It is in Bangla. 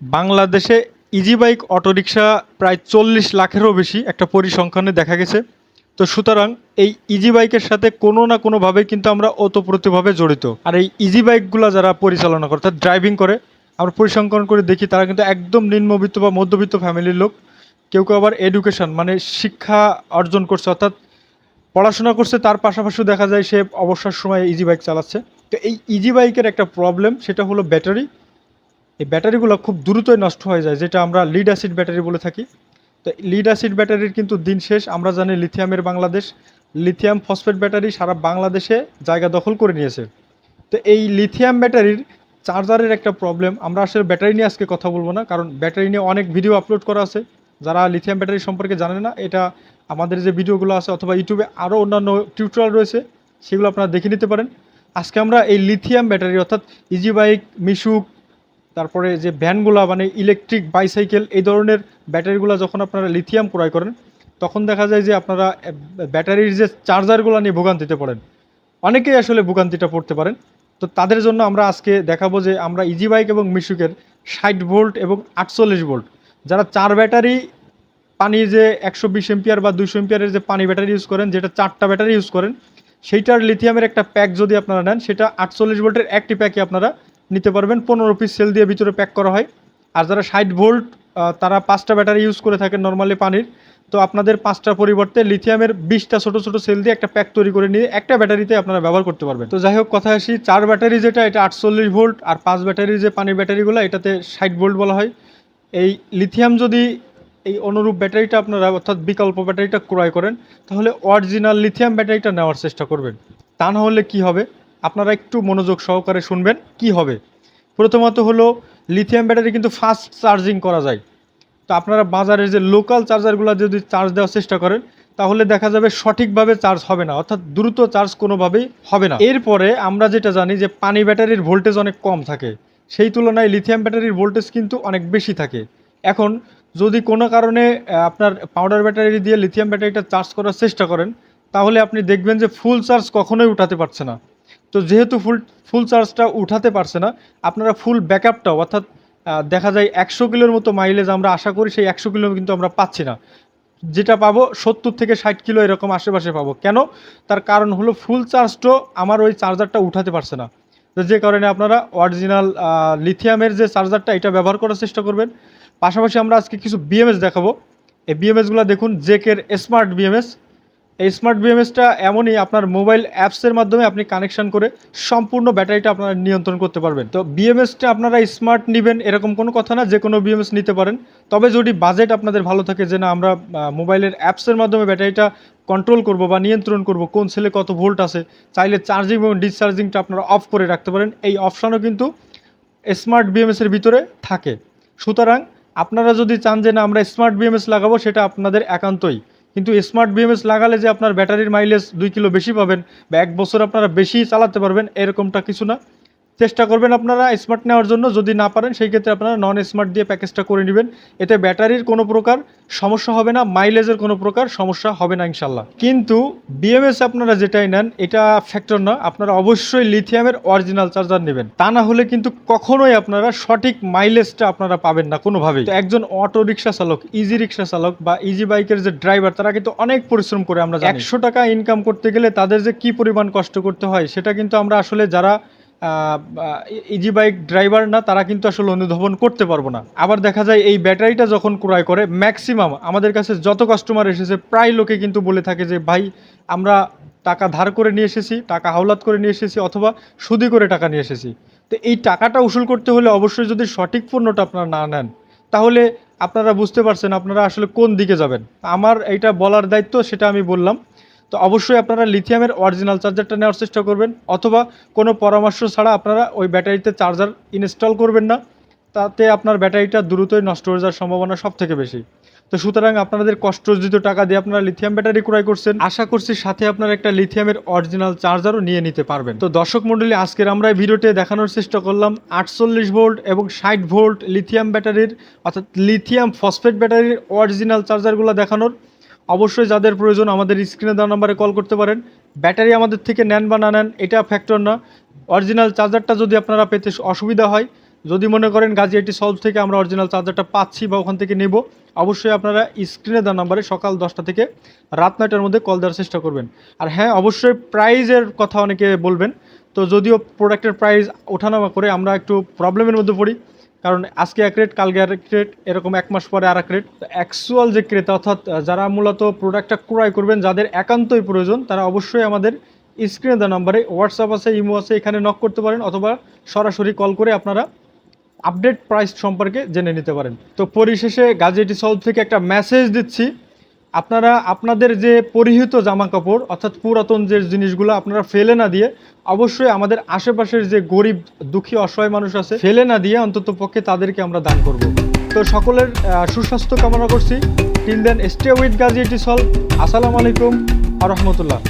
বাংলাদেশে ইজি বাইক অটোরিকশা প্রায় চল্লিশ লাখেরও বেশি একটা পরিসংখ্যানে দেখা গেছে। তো সুতরাং এই ইজি বাইকের সাথে কোনো না কোনোভাবে কিন্তু আমরা ওতপ্রোতভাবে জড়িত। আর এই ইজি বাইকগুলো যারা পরিচালনা করে, অর্থাৎ ড্রাইভিং করে, আমরা পরিসংখ্যান করে দেখি, তারা কিন্তু একদম নিম্নবিত্ত বা মধ্যবিত্ত ফ্যামিলির লোক। কেউ কেউ আবার এডুকেশন মানে শিক্ষা অর্জন করছে, অর্থাৎ পড়াশোনা করছে, তার পাশাপাশি দেখা যায় সে অবসর সময় ইজি বাইক চালাচ্ছে। তো এই ইজি বাইকের একটা প্রবলেম সেটা হলো ব্যাটারি এই ব্যাটারিগুলো খুব দ্রুতই নষ্ট হয়ে যায়, যেটা আমরা লিড অ্যাসিড ব্যাটারি বলে থাকি। তো লিড অ্যাসিড ব্যাটারির কিন্তু দিন শেষ, আমরা জানি লিথিয়ামের বাংলাদেশ। লিথিয়াম ফসফেট ব্যাটারি সারা বাংলাদেশে জায়গা দখল করে নিয়েছে। তো এই লিথিয়াম ব্যাটারির চার্জারের একটা প্রবলেম আমরা আসলে ব্যাটারি নিয়ে আজকে কথা বলব না, কারণ ব্যাটারি নিয়ে অনেক ভিডিও আপলোড করা আছে। যারা লিথিয়াম ব্যাটারি সম্পর্কে জানে না, এটা আমাদের যে ভিডিওগুলো আছে অথবা ইউটিউবে আরও অন্যান্য টিউটোরিয়াল রয়েছে, সেগুলো আপনারা দেখে নিতে পারেন। আজকে আমরা এই লিথিয়াম ব্যাটারি অর্থাৎ ইজি বাইক মিশুক তারপরে যে ভ্যানগুলো মানে ইলেকট্রিক বাইসাইকেল এই ধরনের ব্যাটারিগুলো যখন আপনারা লিথিয়াম ক্রয় করেন, তখন দেখা যায় যে আপনারা ব্যাটারির যে চার্জারগুলো নিয়ে ভোগান্তিতে পড়েন। অনেকেই আসলে ভোগান্তিটা পড়তে পারেন। তো তাদের জন্য আমরা আজকে দেখাবো যে আমরা ইজি বাইক এবং মিশুকের ষাট ভোল্ট এবং আটচল্লিশ ভোল্ট যারা চার ব্যাটারি পানি যে একশো বিশ এম্পিয়ার বা দুশো এম্পিয়ারের যে পানি ব্যাটারি ইউজ করেন, যেটা চারটা ব্যাটারি ইউজ করেন, সেইটার লিথিয়ামের একটা প্যাক যদি আপনারা নেন, সেটা আটচল্লিশ ভোল্টের একটি প্যাকে আপনারা নিতে পারবেন। পনেরো পিস সেল দিয়ে ভিতরে প্যাক করা হয়। আর যারা ষাট ভোল্ট তারা পাঁচটা ব্যাটারি ইউজ করে থাকেন নর্মালি পানির। তো আপনাদের পাঁচটার পরিবর্তে লিথিয়ামের বিশটা ছোট ছোট সেল দিয়ে একটা প্যাক তৈরি করে নিয়ে একটা ব্যাটারিতে আপনারা ব্যবহার করতে পারবেন। তো যাই হোক, কথা আসি, চার ব্যাটারি যেটা, এটা আটচল্লিশ ভোল্ট আর পাঁচ ব্যাটারি যে পানির ব্যাটারিগুলো এটাতে ষাট ভোল্ট বলা হয়। এই লিথিয়াম যদি এই অনুরূপ ব্যাটারিটা আপনারা, অর্থাৎ বিকল্প ব্যাটারিটা ক্রয় করেন, তাহলে অরিজিনাল লিথিয়াম ব্যাটারিটা নেওয়ার চেষ্টা করবেন। তা না হলে কি হবে? আপনারা একটু মনোযোগ সহকারে শুনবেন, কি হবে? প্রথমত হলো লিথিয়াম ব্যাটারি কিন্তু ফাস্ট চার্জিং করা যায়। তো আপনারা বাজারের যে লোকাল চার্জারগুলো যদি চার্জ দেওয়ার চেষ্টা করেন, তাহলে দেখা যাবে সঠিকভাবে চার্জ হবে না, অর্থাৎ দ্রুত চার্জ কোনোভাবেই হবে না। এরপরে আমরা যেটা জানি যে পানি ব্যাটারির ভোল্টেজ অনেক কম থাকে। সেই তুলনায় লিথিয়াম ব্যাটারির ভোল্টেজ কিন্তু অনেক বেশি থাকে। এখন, যদি কোনো কারণে আপনার পাউডার ব্যাটারি দিয়ে লিথিয়াম ব্যাটারিটা চার্জ করার চেষ্টা করেন, তাহলে আপনি দেখবেন যে ফুল চার্জ কখনোই উঠাতে পারছে না। তো যেহেতু ফুল ফুল চার্জটা উঠাতে পারছে না, আপনারা ফুল ব্যাকআপটাও অর্থাৎ দেখা যায় একশো কিলোর মতো মাইলেজ আমরা আশা করি সেই একশো কিলো কিন্তু আমরা পাচ্ছি না। যেটা পাবো সত্তর থেকে ষাট কিলো এরকম আশেপাশে পাবো। কেন? তার কারণ হলো ফুল চার্জটাও আমার ওই চার্জারটা উঠাতে পারছে না। তো যে কারণে আপনারা অরিজিনাল লিথিয়ামের যে চার্জারটা এটা ব্যবহার করার চেষ্টা করবেন। পাশাপাশি আমরা আজকে কিছু বিএমএস দেখাবো। এই বিএমএসগুলো দেখুন জেকের স্মার্ট বিএমএস এই স্মার্ট বিএমএসটা এমনই আপনার মোবাইল অ্যাপসের মাধ্যমে আপনি কানেকশন করে সম্পূর্ণ ব্যাটারিটা আপনারা নিয়ন্ত্রণ করতে পারবেন। তো বিএমএসটা আপনারা স্মার্ট নেবেন এরকম কোনো কথা না যে কোনো বিএমএস নিতে পারেন। তবে যদি বাজেট আপনাদের ভালো থাকে যে না, আমরা মোবাইলের অ্যাপসের মাধ্যমে ব্যাটারিটা কন্ট্রোল করব বা নিয়ন্ত্রণ করব, কোন সেলে কত ভোল্ট আছে, চাইলে চার্জিং এবং ডিসচার্জিংটা আপনারা অফ করে রাখতে পারেন। এই অপশানও কিন্তু স্মার্ট বিএমএসের ভিতরে থাকে। সুতরাং আপনারা যদি চান যে না, আমরা স্মার্ট বিএমএস লাগাবো, সেটা আপনাদের একান্তই। কিন্তু স্মার্ট বিএমএস লাগালে যে আপনার ব্যাটারির মাইলেজ দুই কিলো বেশি পাবেন বা এক বছর আপনারা বেশি চালাতে পারবেন, এরকমটা কিছু না। চেষ্টা করবেন আপনারা স্মার্ট নেওয়ার জন্য। যদি না পারেন সেই ক্ষেত্রে আপনারা নন স্মার্ট দিয়ে প্যাকেজটা করে নেবেন। এতে ব্যাটারির কোনো প্রকার সমস্যা হবে না মাইলেজের কোনো প্রকার সমস্যা হবে না ইনশাল্লাহ কিন্তু বিএমএস আপনারা যেটাই নেন এটা ফ্যাক্টর না আপনারা অবশ্যই লিথিয়ামের অরিজিনাল চার্জার নেবেন। তা না হলে কিন্তু কখনোই আপনারা সঠিক মাইলেজটা আপনারা পাবেন না কোনোভাবেই। একজন অটো রিক্সা চালক ইজি রিক্সা চালক বা ইজি বাইকের যে ড্রাইভার তারা কিন্তু অনেক পরিশ্রম করে আমরা একশো টাকা ইনকাম করতে গেলে তাদের যে কি পরিমাণ কষ্ট করতে হয় সেটা কিন্তু আমরা আসলে যারা ইজি বাইক ড্রাইভার না, তারা কিন্তু আসলে অনুধাবন করতে পারব না। আবার দেখা যায় এই ব্যাটারিটা যখন ক্রয় করে ম্যাক্সিমাম আমাদের কাছে যত কাস্টমার এসেছে, প্রায় লোকে কিন্তু বলে থাকে যে, ভাই, আমরা টাকা ধার করে নিয়ে এসেছি, টাকা হাওলাত করে নিয়ে এসেছি, অথবা সুদি করে টাকা নিয়ে এসেছি। তো এই টাকাটা উসুল করতে হলে অবশ্যই যদি সঠিক পণ্যটা আপনারা না নেন, তাহলে আপনারা বুঝতে পারছেন আপনারা আসলে কোন দিকে যাবেন। আমার এইটা বলার দায়িত্ব, সেটা আমি বললাম। তো অবশ্যই আপনারা লিথিয়ামের অরিজিনাল চার্জারটা নেওয়ার চেষ্টা করবেন, অথবা কোনো পরামর্শ ছাড়া আপনারা ওই ব্যাটারিতে চার্জার ইনস্টল করবেন না। তাতে আপনার ব্যাটারিটা দ্রুতই নষ্ট হয়ে যাওয়ার সম্ভাবনা সব থেকে বেশি। তো সুতরাং আপনাদের কষ্টর্জিত টাকা দিয়ে আপনারা লিথিয়াম ব্যাটারি ক্রয় করছেন। আশা করছি সাথে আপনারা একটা লিথিয়ামের অরিজিনাল চার্জারও নিয়ে নিতে পারবেন। তো দর্শক মণ্ডলী, আজকের আমরা এই ভিডিওতে দেখানোর চেষ্টা করলাম আটচল্লিশ ভোল্ট এবং ষাট ভোল্ট লিথিয়াম ব্যাটারির, অর্থাৎ লিথিয়াম ফসফেট ব্যাটারির অরিজিনাল চার্জারগুলো দেখানোর। অবশ্যই যাদের প্রয়োজন আমাদের স্ক্রিনে দেওয়া নাম্বারে কল করতে পারেন। ব্যাটারি আমাদের থেকে নেন বা না নেন, এটা ফ্যাক্টর না। অরিজিনাল চার্জারটা যদি আপনারা পেতে অসুবিধা হয়, যদি মনে করেন গাজী এটি সলভ থেকে আমরা অরিজিনাল চার্জারটা পাচ্ছি বা ওখান থেকে নেব, অবশ্যই আপনারা স্ক্রিনে দেওয়া নাম্বারে সকাল দশটা থেকে রাত নয়টার মধ্যে কল দেওয়ার চেষ্টা করবেন। আর হ্যাঁ অবশ্যই প্রাইজের কথা অনেকে বলবেন। তো যদিও প্রোডাক্টের প্রাইস ওঠানামা করে আমরা একটু প্রবলেমের মধ্যে পড়ি কারণ আজকে এক রেট, কালকে এক রেট, এরকম এক মাস পরে আর এক রেট অ্যাকচুয়াল যে ক্রেতা, অর্থাৎ যারা মূলত প্রোডাক্টটা ক্রয় করবেন, যাদের একান্তই প্রয়োজন, তারা অবশ্যই আমাদের স্ক্রিনে দেওয়া নাম্বারে হোয়াটসঅ্যাপ আছে ইমো আছে, এখানে নক করতে পারেন অথবা সরাসরি কল করে আপনারা আপডেট প্রাইস সম্পর্কে জেনে নিতে পারেন। তো পরিশেষে গাজেটি সলভ থেকে একটা মেসেজ দিচ্ছি। আপনারা আপনাদের যে পরিহিত জামা কাপড় অর্থাৎ পুরাতন যে জিনিসগুলো আপনারা ফেলে না দিয়ে অবশ্যই আমাদের আশেপাশের যে গরিব, দুঃখী, অসহায় মানুষ আছে, ফেলে না দিয়ে অন্তত পক্ষে তাদেরকে আমরা দান করব। তো সকলের সুস্বাস্থ্য কামনা করছি। Till then stay with Gazi এটি সল আসসালামু আলাইকুম আ রহমতুল্লাহ।